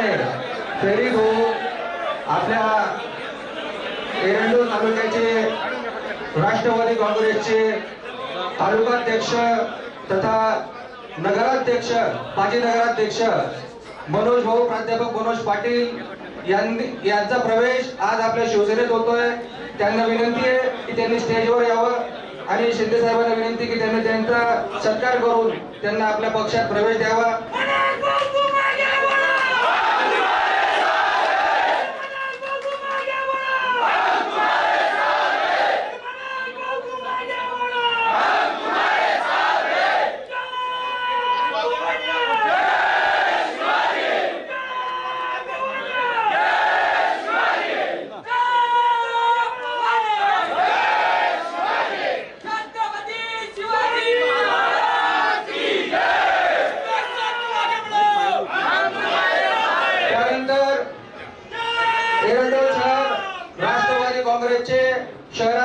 कार्याने फेरी भाऊ आपल्या एरंडोल तालुक्याचे राष्ट्रवादी काँग्रेसचे तालुकाध्यक्ष तथा नगराध्यक्ष माजी नगराध्यक्ष मनोज भाऊ प्राध्यापक मनोज पाटील यांनी यांचा प्रवेश आज आपल्या शिवसेनेत होतोय. त्यांना विनंती आहे की त्यांनी स्टेजवर यावं आणि शिंदे साहेबांना विनंती की त्यांनी त्यांचा सत्कार करून त्यांना आपल्या पक्षात प्रवेश द्यावा.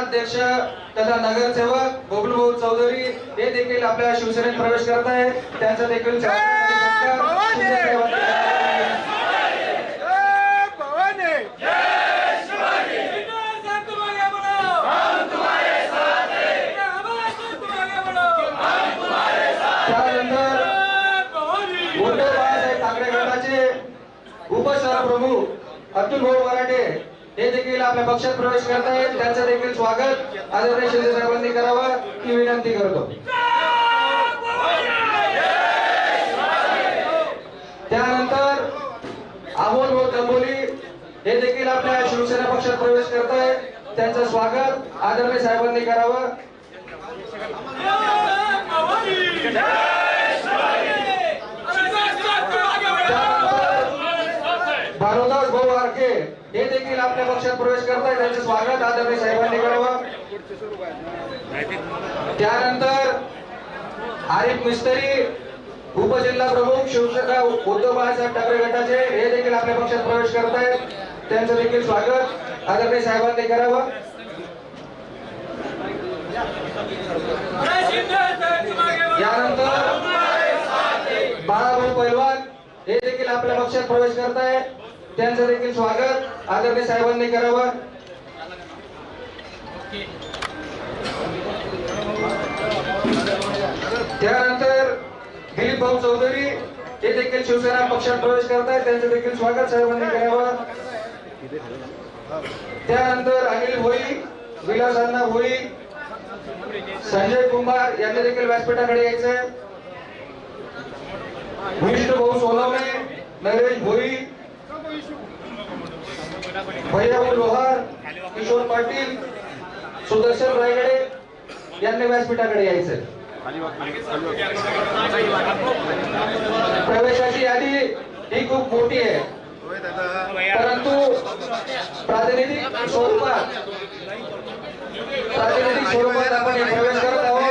शहराध्यक्ष तथा नगरसेवक बबलूभाऊ चौधरी हे देखील आपल्या शिवसेनेत प्रवेश करत आहे त्यांचा देखील उद्धव बाळासाहेब ठाकरे गटाचे अतुल भाऊ मराठे हे देखील आपल्या पक्षात प्रवेश करत आहेत. त्यांचं देखील स्वागत आदरणीय शिंदे साहेबांनी करावं ही विनंती करतो. त्यानंतर अमोल भाऊ तंबोली हे देखील आपल्या शिवसेना पक्षात प्रवेश करत आहेत. त्यांचं स्वागत आदरणीय साहेबांनी करावं. हे देखील आपल्या पक्षात प्रवेश करताय त्यांचं स्वागत आदरणीय साहेबांनी करावं त्यानंतर आरिफ मिस्त्री उपजिल्हा प्रमुख शिवसेना उद्धव बाळासाहेब ठाकरे गटाचे हे देखील आपल्या पक्षात प्रवेश करतायत. त्यांचं देखील स्वागत आदरणीय साहेबांनी करावं यानंतर बाळाभाऊ पैलवान हे देखील आपल्या पक्षात प्रवेश करतायत. त्यांचं देखील स्वागत आदरणीय साहेबांनी करावं. त्यानंतर दिलीप भाऊ चौधरी हे देखील शिवसेना पक्षात प्रवेश करतायत त्यांचं देखील स्वागत साहेबांनी करावं. त्यानंतर अनिल भोई विलास अण्णा भोई संजय कुमार यांनी देखील व्यासपीठाकडे यायचंय. विष्णू भाऊ सोनवणे नरेश भोई भैयाभाऊ लोहार किशोर पाटील सुदर्शन रायगडे यांनी व्यासपीठाकडे यायचं प्रवेशाची यादी ही खूप मोठी आहे. परंतु प्रातिनिधिक स्वरूपात प्रातिनिधिक स्वरूपात आपण प्रवेश करत आहोत.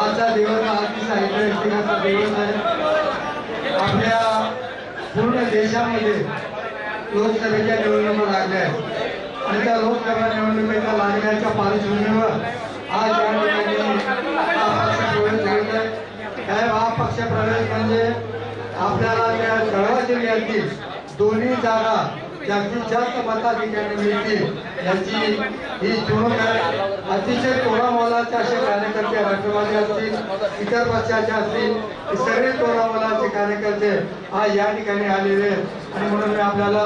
आजचा दिवस हा अति साहित्य दिवस आहे. आपल्या पूर्ण देशामध्ये लोकसभेच्या निवडणुका लागल्या आहेत. आणि त्या लोकसभा निवडणुकीच्या लागण्याच्या पार्श्वभूमीवर आज या ठिकाणी हा पक्ष प्रवेश आहे. हा पक्ष प्रवेश म्हणजे आपल्याला त्या जळगाव जिल्ह्यातील दोन्ही जागा जास्तीत जास्त मताधिकारी मिळतील याची ही चुणूक आहे अतिशय तोडामोलाचे असे कार्यकर्ते राष्ट्रवादी असतील इतर पक्षाचे असतील सगळे तोडामोलाचे कार्यकर्ते हा या ठिकाणी आलेले आहेत. आणि म्हणून मी आपल्याला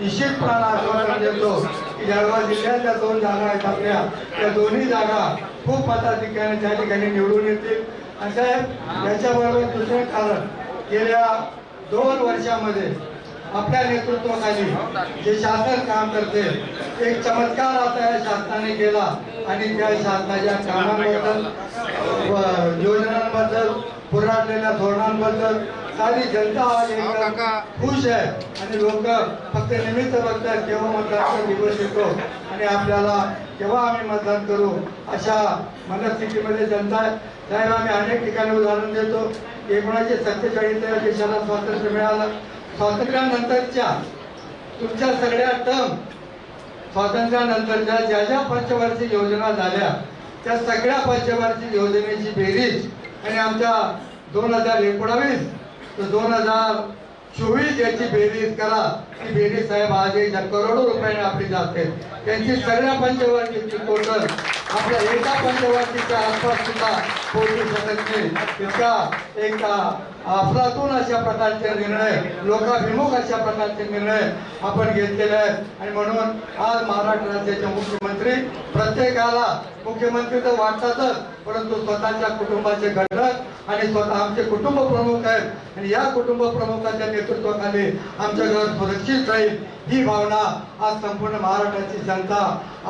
निश्चितपणाला आश्वासन देतो की जळगाव जिल्ह्यात ज्या दोन जागा आहेत आपल्या. त्या दोन्ही जागा खूप मताधिकारी त्या ठिकाणी निवडून येतील. आणि साहेब याच्याबरोबर दुसरं कारण गेल्या दोन वर्षामध्ये आपल्या नेतृत्वाखाली जे शासन काम करते एक चमत्कार आता या शासनाने केला आणि त्या शासनाच्या कामांबद्दल योजनांबद्दल पुराटलेल्या धोरणांबद्दल सारी जनता खुश आहे. आणि लोक फक्त निमित्त बघतात केव्हा मतदानाचा दिवस येतो आणि आपल्याला केव्हा आम्ही मतदान करू अशा मनस्थितीमध्ये जनता साहेब आम्ही अनेक ठिकाणी उदाहरण देतो. एकोणीसशे सत्तेचाळीसला देशाला स्वातंत्र्य मिळालं. स्वातंत्र्यानंतरच्या तुमच्या सगळ्या टर्म स्वातंत्र्यानंतरच्या ज्या ज्या पंचवार्षिक योजना झाल्या त्या सगळ्या पंचवार्षिक योजनेची बेरीज आणि आमच्या दोन हजार एकोणावीस तर दोन हजार चोवीस याची बेरीज करा. ती बेरीज साहेब आज एक करोडो रुपयाने आपली जाते. त्यांची सगळ्या पंचवार्षिकची टोटल आपल्या एका पंचवार्षिकच्या आसपास सुद्धा पोहोचू शकत नाही. इतका एक अफलातून अशा प्रकारचे निर्णय लोकाभिमुख अशा प्रकारचे निर्णय आपण घेतलेले आहेत. आणि म्हणून आज महाराष्ट्र राज्याचे मुख्यमंत्री प्रत्येकाला मुख्यमंत्री तर वाटतातच परंतु स्वतःच्या कुटुंबाचे घटक आणि स्वतः आमचे कुटुंब प्रमुख आहेत. आणि या कुटुंब प्रमुखाच्या नेतृत्वाखाली आमचं घर सुरक्षित राहील ही भावना आज संपूर्ण महाराष्ट्राची जनता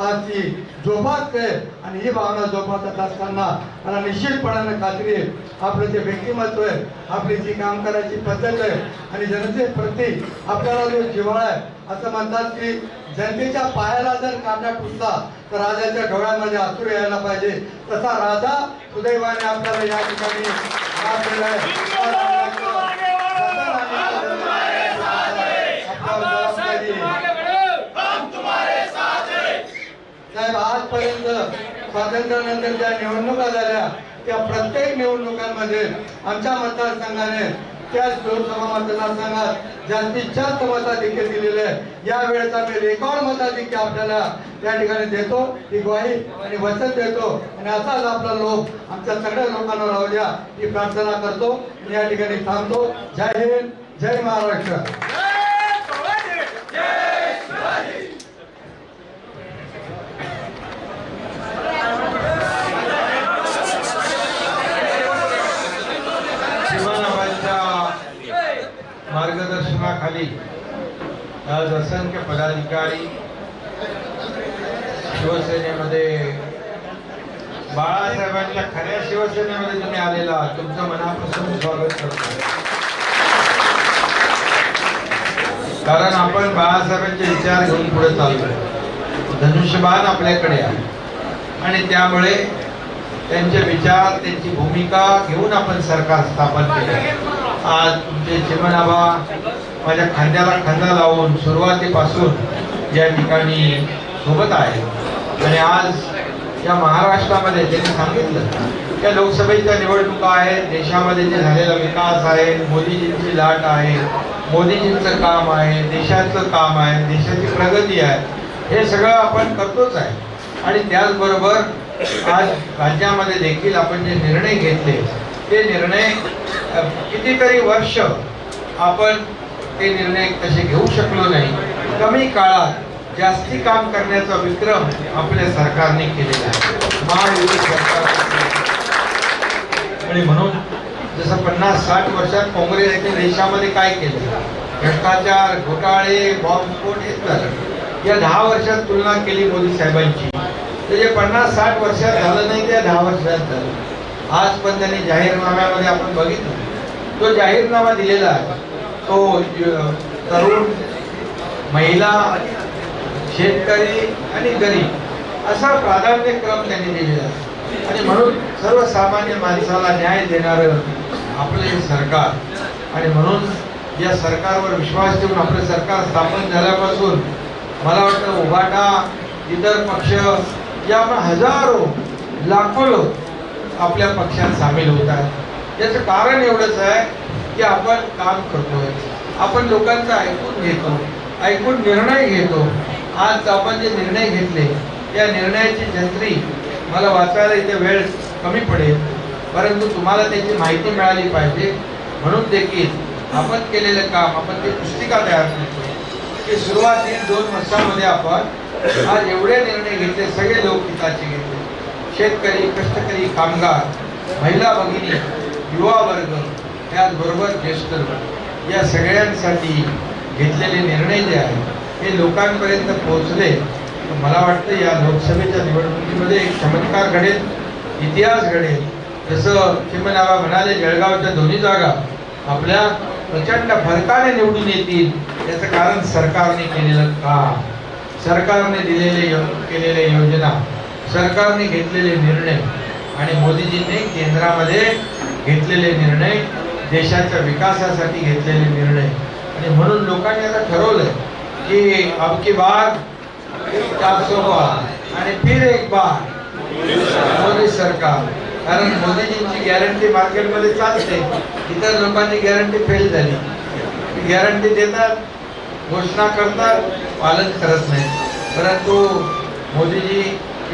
आज ती जोपासते. आणि ही भावना जोपासत असताना मला निश्चितपणाने खात्री आहे आपलं जे व्यक्तिमत्व आहे आपली जी काम करायची पद्धत आहे आणि जनतेप्रती आपल्याला जो जिव्हाळा आहे असं म्हणतात की जनतेच्या पायाला जर कांदा पुसला तर राजाच्या डोळ्यामध्ये आतुर यायला पाहिजे तसा राजा सुदैवाने आपल्याला या ठिकाणी साहेब आजपर्यंत स्वातंत्र्यानंतर ज्या निवडणुका झाल्या त्या प्रत्येक निवडणुकांमध्ये आमच्या मतदारसंघाने त्याच लोकसभा मतदारसंघात जास्तीत जास्त मताधिक्य दिलेले आहे. या वेळेस आम्ही रेकॉर्ड मताधिक्य आपल्याला त्या ठिकाणी देतो ही ग्वाही आणि वचन देतो. आणि असाच आपला लोक आमच्या सगळ्या लोकांना राहू द्या ही प्रार्थना करतो आणि या ठिकाणी थांबतो. जय हिंद जय महाराष्ट्र. आज असंख्य पदाधिकारी शिवसेनेमध्ये बाळासाहेबांच्या खऱ्या शिवसेनेमध्ये तुम्ही आलेला आहात. तुमचं मनापासून स्वागत करतो. कारण आपण बाळासाहेबांचे विचार घेऊन पुढे चाललोय. धनुष्यबाण आपल्याकडे आहे. आणि त्यामुळे त्यांचे विचार त्यांची भूमिका घेऊन आपण सरकार स्थापन केले आज तुमचे चिमणाबा माझ्या खांद्याला खांदा लावून सुरुवातीपासून या ठिकाणी सोबत आहे. आणि आज या महाराष्ट्रामध्ये त्यांनी सांगितलं त्या लोकसभेच्या निवडणुका आहेत देशामध्ये जे झालेला विकास आहे मोदीजींची लाट आहे मोदीजींचं काम आहे देशाचं काम आहे देशाची प्रगती आहे हे सगळं आपण करतोच आहे. आणि त्याचबरोबर आज राज्यामध्ये देखील आपण जे निर्णय घेतले ते निर्णय कितीतरी वर्ष आपण ते निर्णय तसे घेऊ शकलो नाही कमी काळात जास्ती काम करण्याचा विक्रम आपल्या सरकारने केलेला आहे. महायुती सरकार आणि म्हणून जसं पन्नास साठ वर्षात काँग्रेसने देशामध्ये काय केलं? भ्रष्टाचार घोटाळे बॉम्बस्फोट हेच झालं या दहा वर्षात तुलना केली मोदी साहेबांची. तर जे पन्नास साठ वर्षात झालं नाही त्या दहा वर्षात झालं. आज पण त्यांनी जाहीरनाम्यामध्ये आपण बघितलं. तो जाहीरनामा दिलेला आहे. तो तरुण महिला शेतकरी आणि गरीब असा प्राधान्यक्रम त्यांनी दिलेला आहे. आणि म्हणून सर्वसामान्य माणसाला न्याय देणारं आपलं हे सरकार. आणि म्हणून या सरकारवर विश्वास ठेवून आपलं सरकार स्थापन झाल्यापासून मला वाटतं उभाटा इतर पक्ष या हजारो लाखो लोक आपल्या पक्षात सामील होत आहेत याचं कारण एवढंच आहे की आपण काम करतोय. आपण लोकांचं ऐकून घेतो ऐकून निर्णय घेतो. आज आपण जे निर्णय घेतले या निर्णयाची जंत्री मला वाचायला इथे वेळ कमी पडेल. परंतु तुम्हाला त्याची माहिती मिळाली पाहिजे. म्हणून देखील आपण केलेलं काम आपण ते पुस्तिका तयार करतो. की सुरुवात दोन वर्षामध्ये आपण आज एवढे निर्णय घेतले सगळे लोक हिताचे घेतले. शेतकरी कष्टकरी कामगार महिला भगिनी युवा वर्ग त्याचबरोबर ज्येष्ठ या सगळ्यांसाठी घेतलेले निर्णय जे आहेत हे लोकांपर्यंत पोहोचले. तर मला वाटतं या लोकसभेच्या निवडणुकीमध्ये एक चमत्कार घडेल इतिहास घडेल. जसं चिमनाबा म्हणाले जळगावच्या दोन्ही जागा आपल्या प्रचंड फरकाने निवडून येतील. याचं कारण सरकारने केलेलं काम. सरकारने दिलेले यो- केलेल्या योजना. सरकारने घेतलेले निर्णय आणि मोदीजींनी केंद्रामध्ये घेतलेले निर्णय देशाच्या विकासासाठी घेतलेले निर्णय. आणि म्हणून लोकांनी आता ठरवलंय की अब की बार चार बार आणि फिर एक बार मोदी सरकार. कारण मोदीजींची गॅरंटी मार्केटमध्ये चालते. इतर लोकांची गॅरंटी फेल झाली. गॅरंटी देतात घोषणा करतात पालन करत नाही परंतु मोदीजी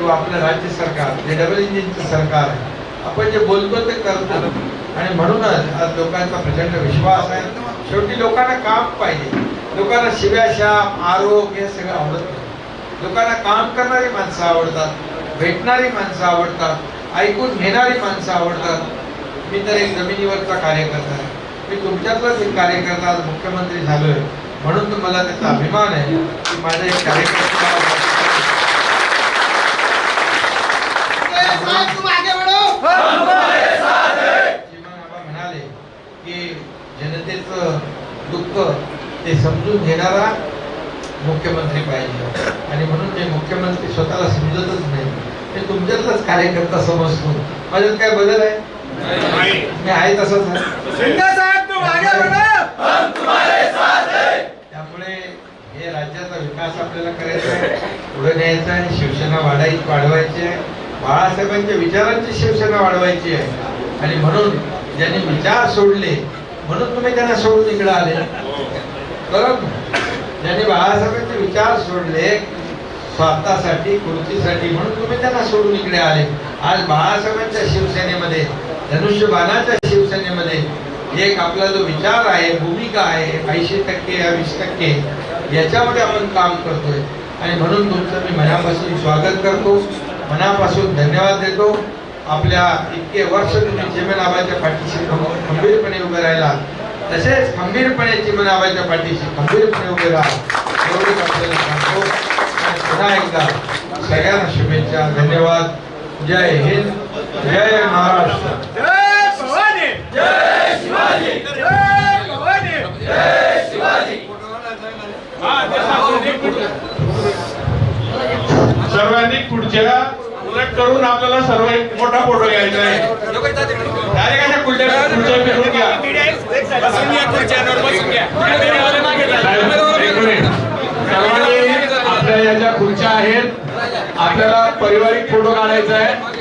किंवा आपलं राज्य सरकार जे डबल इंजिनचं सरकार आहे आपण जे बोलतो ते करतो. आणि म्हणूनच आज लोकांचा प्रचंड विश्वास आहे. शेवटी लोकांना काम पाहिजे. लोकांना शिव्याशाप आरोप हे सगळं आवडत नाही. लोकांना काम करणारी माणसं आवडतात भेटणारी माणसं आवडतात ऐकून घेणारी माणसं आवडतात. मी तर एक जमिनीवरचा कार्यकर्ता आहे. मी तुमच्यातलाच एक कार्यकर्ता आज मुख्यमंत्री झालोय. म्हणून मला त्याचा अभिमान आहे की माझा एक कार्यकर्ता म्हणाले की जनतेचं दुःख ते समजून घेणारा मुख्यमंत्री पाहिजे आणि म्हणून ते मुख्यमंत्री स्वतःला समजतच नाही ते तुमच्यातलाच कार्यकर्ता समजतो माझ्यात काय बदल आहे? मी आहे तसंच त्यामुळे हे राज्याचा विकास आपल्याला करायचा आहे. पुढे न्यायचा आहे शिवसेना वाढाय वाढवायची आहे. बाळासाहेबांच्या विचारांची शिवसेना वाढवायची आहे. आणि म्हणून ज्यांनी विचार सोडले म्हणून तुम्ही त्यांना सोडून इकडे आले. बरोबर ज्यांनी बाळासाहेबांचे विचार सोडले स्वार्थासाठी खुर्चीसाठी म्हणून तुम्ही त्यांना सोडून इकडे आले. आज बाळासाहेबांच्या शिवसेनेमध्ये धनुष्यबाणाच्या शिवसेनेमध्ये एक आपला जो विचार आहे भूमिका आहे ऐंशी टक्के या वीस टक्के याच्यामध्ये आपण काम करतोय. आणि म्हणून तुमचं मी मनापासून स्वागत करतो. मनापासून धन्यवाद देतो. आपल्या इतके वर्ष तुम्ही चिमनाबाईच्या पाठीशी खंबीरपणे उभे राहिला. तसेच खंबीरपणे चिमनाबाईच्या पाठीशी खंबीरपणे उभे राहा. एवढीच आपल्याला सांगतो. पुन्हा एकदा सगळ्यांना शुभेच्छा धन्यवाद. जय हिंद जय महाराष्ट्र जय भवानी जय शिवाजी जय भवानी जय शिवाजी सर्वांनी पुढच्या उलट तुम्हाला सर्व एक मोठा फोटो घ्यायचा आहे. डायरेक्ट अशा खुर्च्या खुर्च्या फिरून घ्या. सर्वांनी आपल्या याच्या खुर्च्या आहेत आपल्याला पारिवारिक फोटो काढायचा आहे.